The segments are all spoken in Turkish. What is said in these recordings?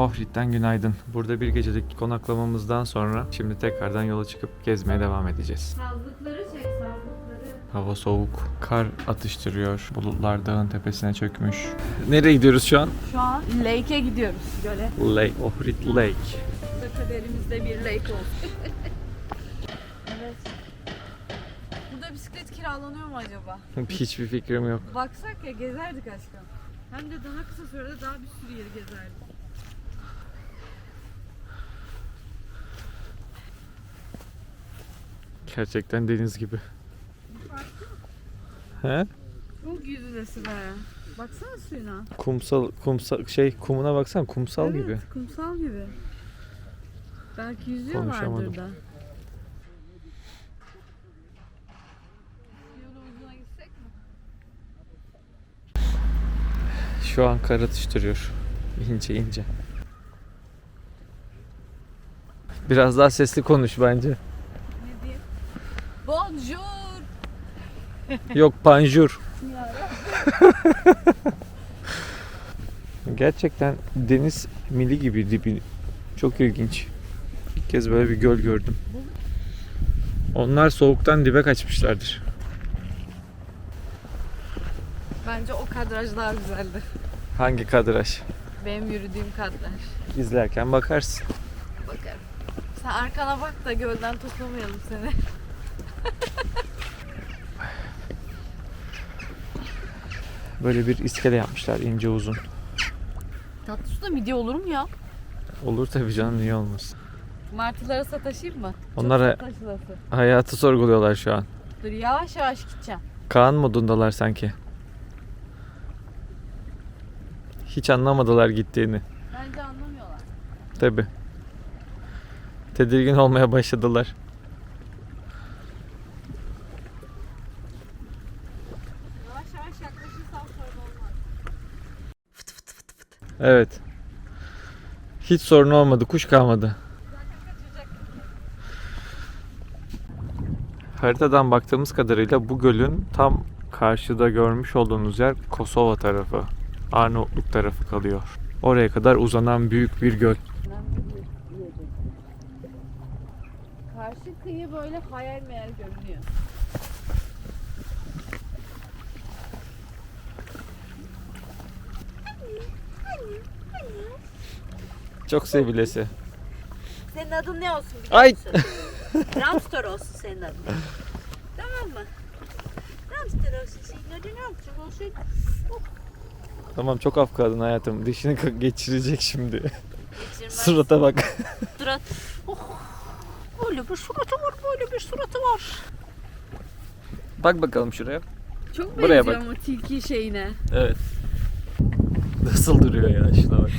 Ohrid'den günaydın. Burada bir gecelik konaklamamızdan sonra şimdi tekrardan yola çıkıp gezmeye devam edeceğiz. Sazlıkları çek sazlıkları. Hava soğuk, kar atıştırıyor. Bulutlar dağın tepesine çökmüş. Nereye gidiyoruz şu an? Şu an lake'e gidiyoruz göle. Lake, Ohrid Lake. Kaderimizde bir lake olsun. evet. Burada bisiklet kiralanıyor mu acaba? Hiçbir fikrim yok. Baksak ya gezerdik aşkım. Hem de daha kısa sürede daha bir sürü yeri gezerdik. Gerçekten deniz gibi. He? Çok yüzülesi be. Baksana suyuna. Kumsal, kumsal şey kumuna baksan kumsal evet, gibi. kumsal gibi. Belki yüzüyorlardır Konuşamadım. da. Şu an kar atıştırıyor. İnce ince. Biraz daha sesli konuş bence. Yok panjur. Gerçekten deniz mili gibi dibi. Çok ilginç. İlk kez böyle bir göl gördüm. Onlar soğuktan dibe kaçmışlardır. Bence o kadraj daha güzeldi. Hangi kadraj? Benim yürüdüğüm kadraj. İzlerken bakarsın. Bakarım. Sen arkana bak da gölden toplamayalım seni. Böyle bir iskele yapmışlar ince uzun. Tatlı suda midye olur mu ya? Olur tabii canım niye olmasın. Martılara sataşayım mı? Onlara Çok sataşılası. hayatı sorguluyorlar şu an. Dur yavaş yavaş gideceğim. Kaan modundalar sanki. Hiç anlamadılar gittiğini. Bence anlamıyorlar. Tabi. Tedirgin olmaya başladılar. Yavaş yavaş yaklaşırsam sorun olmaz. Evet. Hiç sorun olmadı. Kuş kalmadı. Haritadan baktığımız kadarıyla bu gölün tam karşıda görmüş olduğunuz yer Kosova tarafı. Arnavutluk tarafı kalıyor. Oraya kadar uzanan büyük bir göl. Karşı kıyı böyle hayal meyal görünüyor. Çok sevilesi. Senin adın ne olsun biliyor Ay! musun? Ramstor olsun senin adın. Tamam mı? Ramstor olsun senin adın Ramstor olsun. Tamam çok afkadın hayatım. Dişini geçirecek şimdi. Geçirmez. Surata bak. Surat. Oh, böyle bir suratı var, böyle bir suratı var. Bak bakalım şuraya. Çok Buraya benziyor bak. ama tilki şeyine. Evet. Nasıl duruyor ya şuna bak.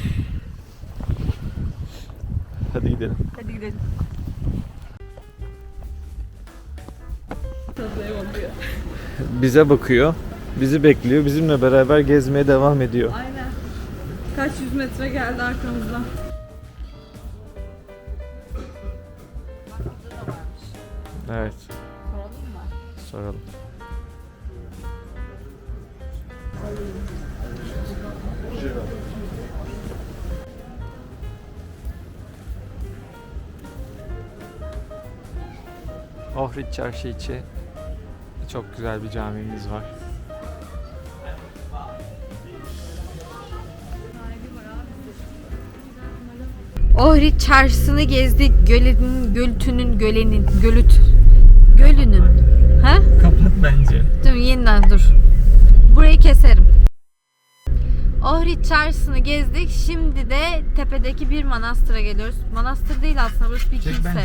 Hadi gidelim. Hadi gidelim. Bize bakıyor. Bizi bekliyor. Bizimle beraber gezmeye devam ediyor. Aynen. Kaç yüz metre geldi arkamızdan. Evet. Soralım mı? Soralım. Ohrid Çarşı içi çok güzel bir camimiz var. Ohrid çarşısını gezdik. Gölün, göltünün, gölenin, gölüt, gölünün. Ha? Kapat bence. Dur yeniden dur. Burayı keserim. Ohrid çarşısını gezdik. Şimdi de tepedeki bir manastıra geliyoruz. Manastır değil aslında burası bir kilise.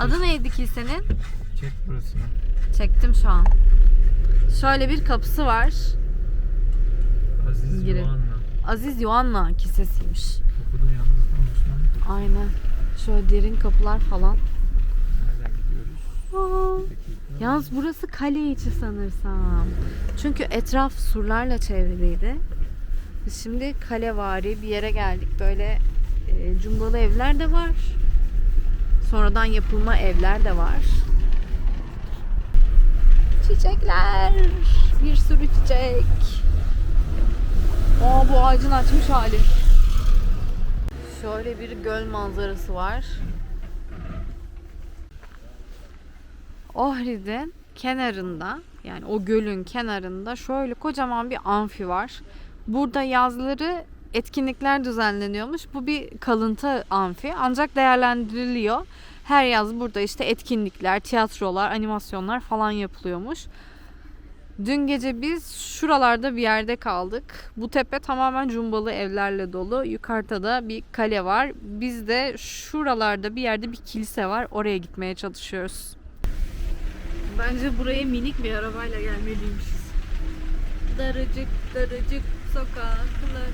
Adı neydi kilisenin? Çek burasını. Çektim şu an. Şöyle bir kapısı var. Aziz Girin. Aziz Yohanna Kilisesi'ymiş. Kapıda yalnız Aynen. Şöyle derin kapılar falan. Nereden gidiyoruz? Aa, yalnız burası kale içi sanırsam. Çünkü etraf surlarla çevriliydi. Biz şimdi kalevari bir yere geldik. Böyle e, cumbalı evler de var. Sonradan yapılma evler de var. Çiçekler. Bir sürü çiçek. Aa bu ağacın açmış hali. Şöyle bir göl manzarası var. Ohrid'in kenarında yani o gölün kenarında şöyle kocaman bir amfi var. Burada yazları etkinlikler düzenleniyormuş. Bu bir kalıntı amfi ancak değerlendiriliyor. Her yaz burada işte etkinlikler, tiyatrolar, animasyonlar falan yapılıyormuş. Dün gece biz şuralarda bir yerde kaldık. Bu tepe tamamen cumbalı evlerle dolu. Yukarıda da bir kale var. Biz de şuralarda bir yerde bir kilise var. Oraya gitmeye çalışıyoruz. Bence buraya minik bir arabayla gelmeliymişiz. Daracık daracık sokaklar.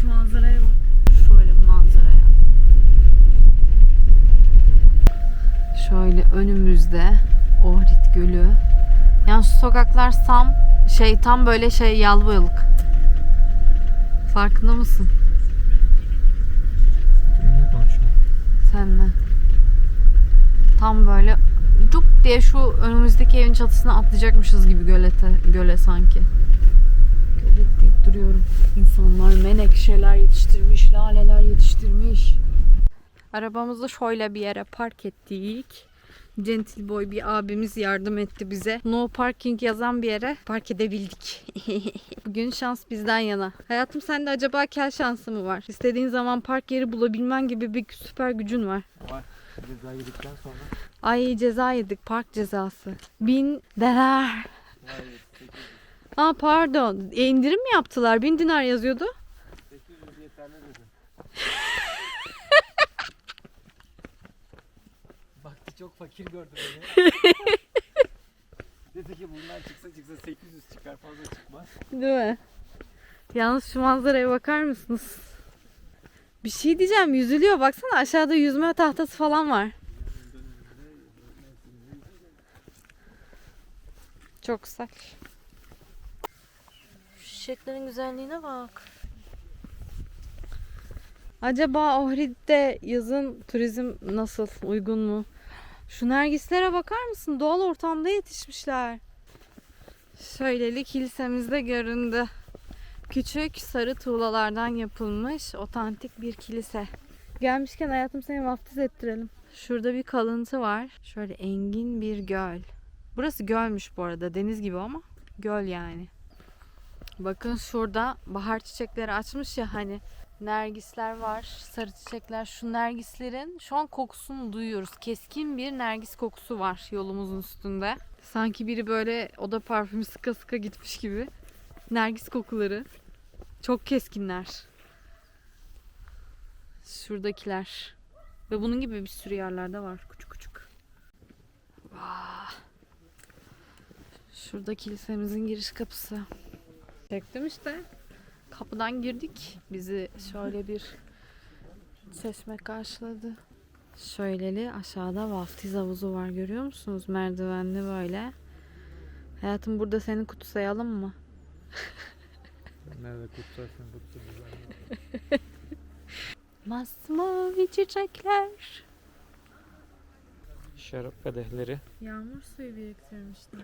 Şu manzaraya bak. Şöyle manzaraya. Şöyle önümüzde Ohrid Gölü. Yani şu sokaklar tam şey tam böyle şey yalvayalık. Farkında mısın? Konuşuyorsun? Senle. Tam böyle cuk diye şu önümüzdeki evin çatısına atlayacakmışız gibi gölete, göle sanki. Gölet deyip duruyorum. İnsanlar menekşeler yetiştirmiş, laleler yetiştirmiş. Arabamızı şöyle bir yere park ettik. Gentil boy bir abimiz yardım etti bize. No parking yazan bir yere park edebildik. Bugün şans bizden yana. Hayatım sende acaba kel şansı mı var? İstediğin zaman park yeri bulabilmen gibi bir süper gücün var. Var. Ceza yedikten sonra. Ay ceza yedik park cezası. Bin dinar. Hayır. Aa pardon. E, indirim mi yaptılar? Bin dinar yazıyordu. 800 yeterli dedim. Baktı çok fakir gördü beni. Dedi ki bundan çıksa çıksa 800 çıkar fazla çıkmaz. Değil mi? Yalnız şu manzaraya bakar mısınız? Bir şey diyeceğim yüzülüyor. Baksana aşağıda yüzme tahtası falan var. Çok güzel. Çiçeklerin güzelliğine bak. Acaba Ohrid'de yazın turizm nasıl? Uygun mu? Şu nergislere bakar mısın? Doğal ortamda yetişmişler. Şöyleli kilisemizde göründü. Küçük sarı tuğlalardan yapılmış otantik bir kilise. Gelmişken hayatım seni vaftiz ettirelim. Şurada bir kalıntı var. Şöyle engin bir göl. Burası gölmüş bu arada. Deniz gibi ama göl yani. Bakın şurada bahar çiçekleri açmış ya hani nergisler var, sarı çiçekler. Şu nergislerin şu an kokusunu duyuyoruz. Keskin bir nergis kokusu var yolumuzun üstünde. Sanki biri böyle oda parfümü sıka sıka gitmiş gibi. Nergis kokuları. Çok keskinler. Şuradakiler. Ve bunun gibi bir sürü yerlerde var. Küçük küçük. Vah. Şurada kilisemizin giriş kapısı. Çektim işte. Kapıdan girdik. Bizi şöyle bir çeşme karşıladı. Şöyleli aşağıda vaftiz havuzu var görüyor musunuz? Merdivenli böyle. Hayatım burada seni kutsayalım mı? Nerede kutsarsın kutsa güzel. Masmavi çiçekler. Şarap kadehleri. Yağmur suyu biriktirmişler.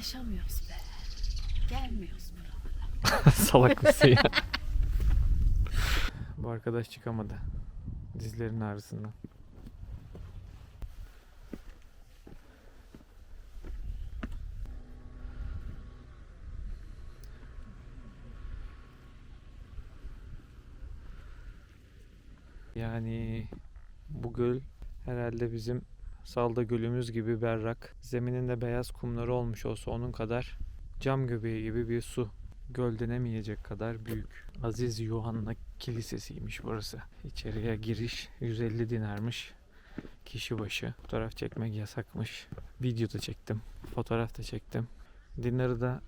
Yaşamıyoruz be. Gelmiyoruz buralara. Salak mısın ya? Bu arkadaş çıkamadı. Dizlerin ağrısından. Yani bu göl herhalde bizim Salda Gölümüz gibi berrak. Zemininde beyaz kumları olmuş olsa onun kadar cam göbeği gibi bir su. Göl denemeyecek kadar büyük. Aziz Yuhanna Kilisesi'ymiş burası. İçeriye giriş 150 dinarmış. Kişi başı. Fotoğraf çekmek yasakmış. Video da çektim. Fotoğraf da çektim. Dinarı da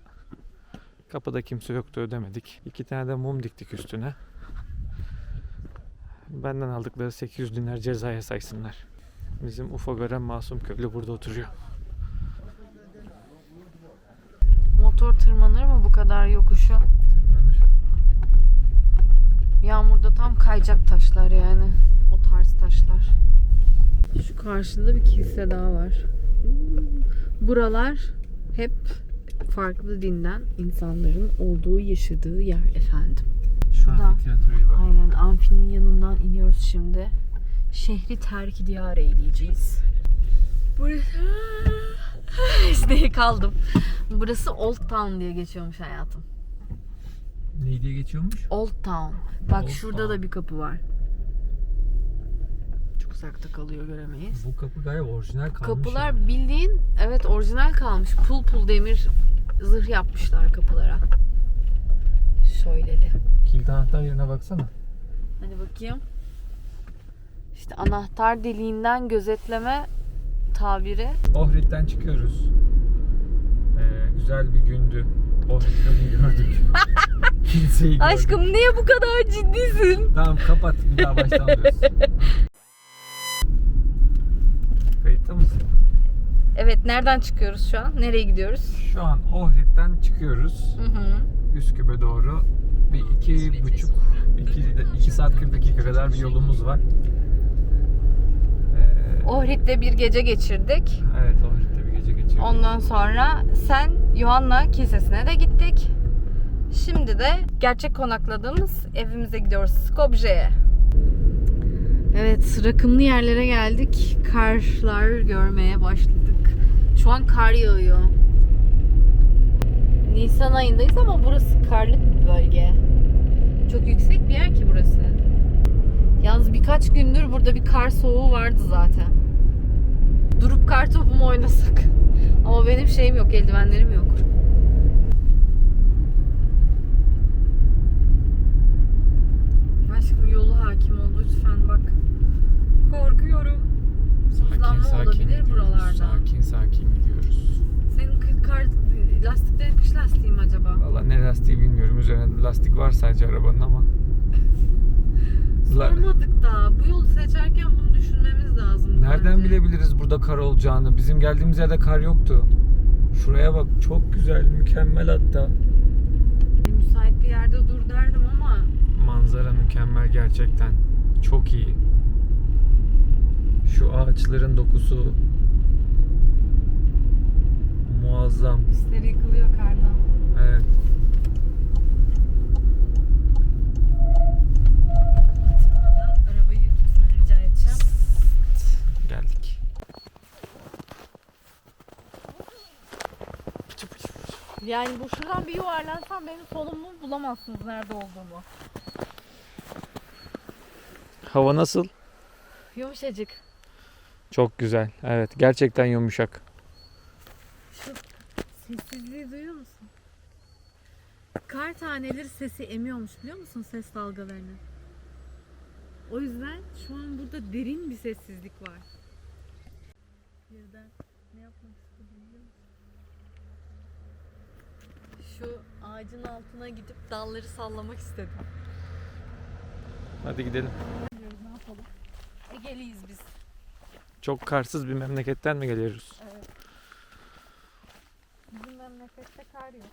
Kapıda kimse yoktu ödemedik. İki tane de mum diktik üstüne. Benden aldıkları 800 dinar cezaya saysınlar. Bizim Ufa gören masum köylü burada oturuyor. Motor tırmanır mı bu kadar yokuşu? Yağmurda tam kayacak taşlar yani. O tarz taşlar. Şu karşında bir kilise daha var. Buralar hep farklı dinden insanların olduğu, yaşadığı yer efendim. Şurada. Amfiteyatroya bak. Aynen amfinin yanından iniyoruz şimdi. Şehri terk diyar eyleyeceğiz. Burası... Kaldım. Burası Old Town diye geçiyormuş hayatım. Ne diye geçiyormuş? Old Town. Bak Old şurada Town. da bir kapı var. Çok uzakta kalıyor göremeyiz. Bu kapı galiba orijinal kalmış. Kapılar bildiğin evet orijinal kalmış. Pul pul demir zırh yapmışlar kapılara. Şöyleli. Kilit anahtar yerine baksana. Hadi bakayım. İşte anahtar deliğinden gözetleme tabiri. Ohrid'den çıkıyoruz. Ee, güzel bir gündü. Ohrid'i gördük. Kiliseyi gördük. Aşkım niye bu kadar ciddisin? Tamam kapat bir daha baştan alıyoruz. Kayıtta mısın? Evet nereden çıkıyoruz şu an? Nereye gidiyoruz? Şu an Ohrid'den çıkıyoruz. Hı hı. Üsküp'e doğru bir iki buçuk, iki, iki saat 40 dakika kadar bir yolumuz var. Ohrid'de bir gece geçirdik. Evet Ohrid'de bir gece geçirdik. Ondan sonra sen Yuhanna Kilisesi'ne de gittik. Şimdi de gerçek konakladığımız evimize gidiyoruz. Skopje'ye. Evet, rakımlı yerlere geldik. Karlar görmeye başladık. Şu an kar yağıyor. Nisan ayındayız ama burası karlı bir bölge. Çok yüksek bir yer ki burası. Yalnız birkaç gündür burada bir kar soğuğu vardı zaten. Durup kar topu mu oynasak? Ama benim şeyim yok, eldivenlerim yok. Aşkım yolu hakim ol lütfen bak. Korkuyorum. Hızlanma olabilir buralarda. Sakin sakin gidiyoruz. Senin kar lastiklerin kış lastiği mi acaba? Valla ne lastiği bilmiyorum. Üzerinde lastik var sadece arabanın ama. Sormadık da. Bu yolu seçerken bunu düşünmemiz lazım. Nereden bence. bilebiliriz burada kar olacağını? Bizim geldiğimiz yerde kar yoktu. Şuraya bak çok güzel, mükemmel hatta. Müsait bir yerde dur derdim ama Manzara mükemmel gerçekten. Çok iyi. Şu ağaçların dokusu muazzam. üstleri yıkılıyor kardan. Evet. Arabayı lütfen rica edeceğim. Geldik. Yani bu şuradan bir yuvarlansam benim solumu bulamazsınız nerede olduğumu. Hava nasıl? Yumuşacık. Çok güzel. Evet, gerçekten yumuşak. Sessizliği duyuyor musun? Kar taneleri sesi emiyormuş biliyor musun ses dalgalarını? O yüzden şu an burada derin bir sessizlik var. Birden ne yapmak istedim biliyor musun? Şu ağacın altına gidip dalları sallamak istedim. Hadi gidelim. Ne yapalım. Egeliyiz biz. Çok karsız bir memleketten mi geliyoruz? Evet. Bizim memlekette kar yok.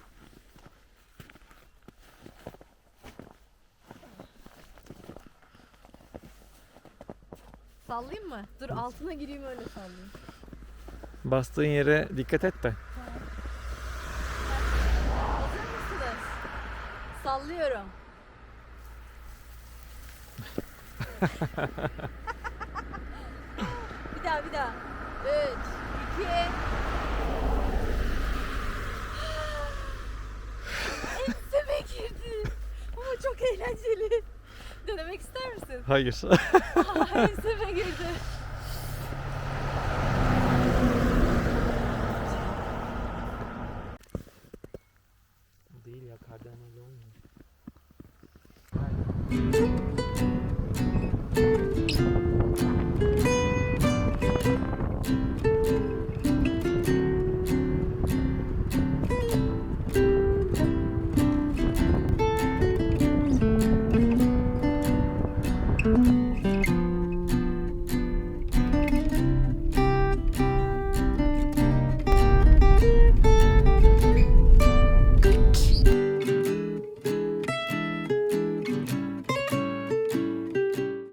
Sallayayım mı? Dur altına gireyim öyle sallayayım. Bastığın yere dikkat et de. Hazır mısınız? Sallıyorum. bir daha bir daha. Üç, iki. Enseme girdi. Ama çok eğlenceli. Denemek ister misin? Hayır. Aa, Enseme girdi.